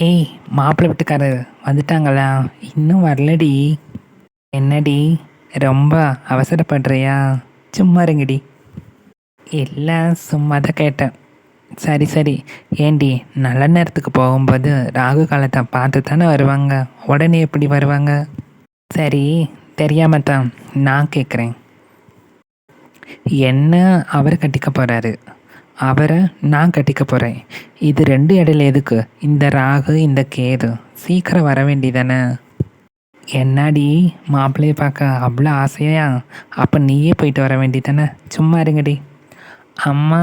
ஏய் மாப்பிள்ளை வீட்டுக்காரர் வந்துட்டாங்களா? இன்னும் வரலடி. என்னடி ரொம்ப அவசரப்படுறியா? சும்மா இருங்கடி. எல்லாம் சும்மா தான் கேட்டேன். சரி சரி. ஏண்டி நல்ல நேரத்துக்கு போகும்போது ராகு காலத்தை பார்த்து தானே வருவாங்க? உடனே எப்படி வருவாங்க? சரி தெரியாம தான் நான் கேட்குறேன் என்ன அவர் கட்டிக்க போகிறாரு அவரை நான் கட்டிக்க போகிறேன் இது ரெண்டு இடையில எதுக்கு? இந்த ராகு இந்த கேது. சீக்கிரம் வர வேண்டிதானே என்னடி மாப்பிள்ளையை பார்க்க அவ்வளோ ஆசையா? அப்போ நீயே போயிட்டு வர வேண்டிதானே சும்மா இருங்கடி. அம்மா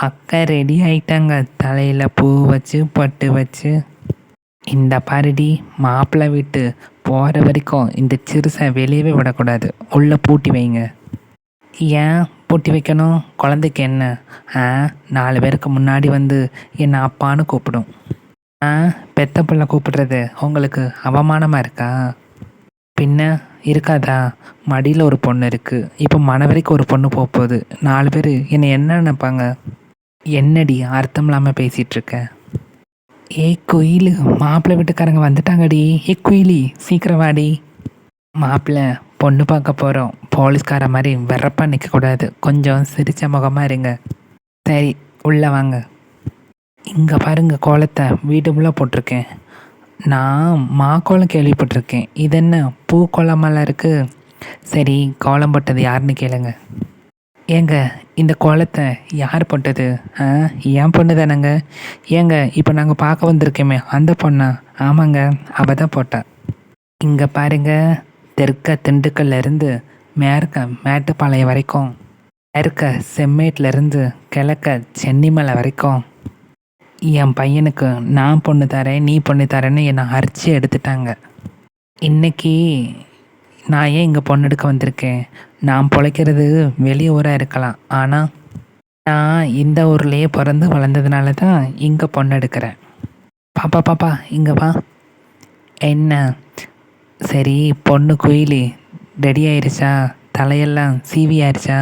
அக்கா ரெடி ஆயிட்டாங்க. தலையில் பூ வச்சு பட்டு வச்சு. இந்த பாருடி மாப்பிள்ளை வீட்டு போகிற வரைக்கும் இந்த சிறுசை வெளியவே விடக்கூடாது. உள்ளே பூட்டி வைங்க. ஏன்? பூட்டி வைக்கணும். குழந்தைக்கு என்ன? ஆ நாலு பேருக்கு முன்னாடி வந்து என்னை அப்பான்னு கூப்பிடும். ஆ பெத்த பிள்ளை கூப்பிடுறது உங்களுக்கு அவமானமாக இருக்கா? பின்ன இருக்காதா? மடியில் ஒரு பொண்ணு இருக்குது இப்போ மணவரைக்கு ஒரு பொண்ணு போக போகுது. நாலு பேர் என்னை என்ன நினைப்பாங்க? என்னடி அர்த்தம் இல்லாமல் பேசிகிட்டு ஏ ஏய் குயிலு மாப்பிள்ளை வீட்டுக்காரங்க வந்துட்டாங்கடி. ஏ குயிலி சீக்கிரம் வாடி. மாப்பிள்ளை பொண்ணு பார்க்க போகிறோம் போலீஸ்கார மாதிரி வெறப்பாக நிற்கக்கூடாது கொஞ்சம் சிரித்த முகமாக இருங்க. சரி உள்ளே வாங்க. இங்கே பாருங்க கோலத்தை வீடு போட்டிருக்கேன். நான் மாக்கோலம் கேள்விப்பட்டிருக்கேன். இது என்ன பூ கோலமெல்லாம் இருக்குது சரி கோலம் போட்டது யாருன்னு கேளுங்க. ஏங்க இந்த கோலத்தை யார் போட்டது? ஆ ஏன் பொண்ணு தானேங்க. ஏங்க இப்போ நாங்கள் பார்க்க வந்திருக்கோமே அந்த பொண்ணா? ஆமாங்க அவள் தான் போட்டா. இங்கே பாருங்கள் தெற்க திண்டுக்கல்லேருந்து மேற்க மேட்டுப்பாளையம் வரைக்கும் மேற்க செம்மேட்லேருந்து கிழக்க சென்னிமலை வரைக்கும். என் பையனுக்கு நான் பொண்ணு தரேன் நீ பொண்ணு தரேன்னு என்னை அரிச்சு எடுத்துட்டாங்க. இன்னைக்கு நான் ஏன் இங்கே பொண்ணு எடுக்க வந்திருக்கேன்? நான் பிழைக்கிறது வெளி ஊராக இருக்கலாம். ஆனால் நான் இந்த ஊர்லேயே பிறந்து வளர்ந்ததுனால தான் இங்கே பொண்ணு எடுக்கிறேன். பாப்பா பாப்பா இங்கே வா. என்ன? சரி பொண்ணு குயிலி ரெடி ஆயிடுச்சா தலையெல்லாம் சீவி ஆயிடுச்சா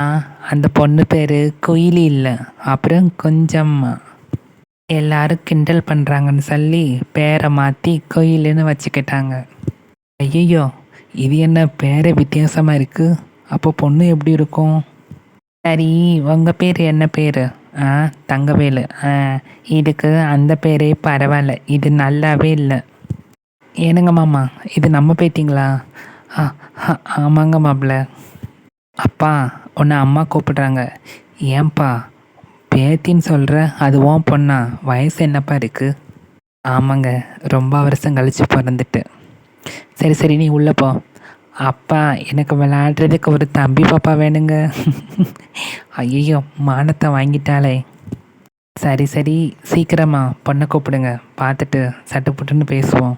ஆ அந்த பொண்ணு பேர் குயிலி இல்லை. அப்புறம் கொஞ்சம் எல்லாரும் கிண்டல் பண்ணுறாங்கன்னு சொல்லி பேரை மாற்றி குயிலுன்னு வச்சுக்கிட்டாங்க. ஐயோ இது என்ன பேரை வித்தியாசமாக இருக்குது அப்போ பொண்ணு எப்படி இருக்கும்? சரி உங்கள் பேர் என்ன பேர்? ஆ தங்கவேலு. ஆ இதுக்கு அந்த பேரே பரவாயில்ல. இது நல்லாவே இல்லை. ஏனுங்க மாமா? இது நம்ம பேட்டிங்களா ஆ ஆமாங்க மாப்பிள்ள. அப்பா உன்னை அம்மா கூப்பிடுறாங்க. ஏன்பா? பேத்தின்னு சொல்கிற அது பொண்ணா? வயசு என்னப்பா இருக்குது ஆமாங்க ரொம்ப வருஷம் கழிச்சு பிறந்துட்டு. சரி சரி நீ உள்ளே போ. அப்பா எனக்கு விளையாடுறதுக்கு ஒரு தம்பி பாப்பா வேணுங்க. ஐயோ மானத்தை வாங்கிட்டாளே. சரி சரி சீக்கிரமா பொண்ணை கூப்பிடுங்க. பார்த்துட்டு சட்டு புட்டுன்னு பேசுவோம்.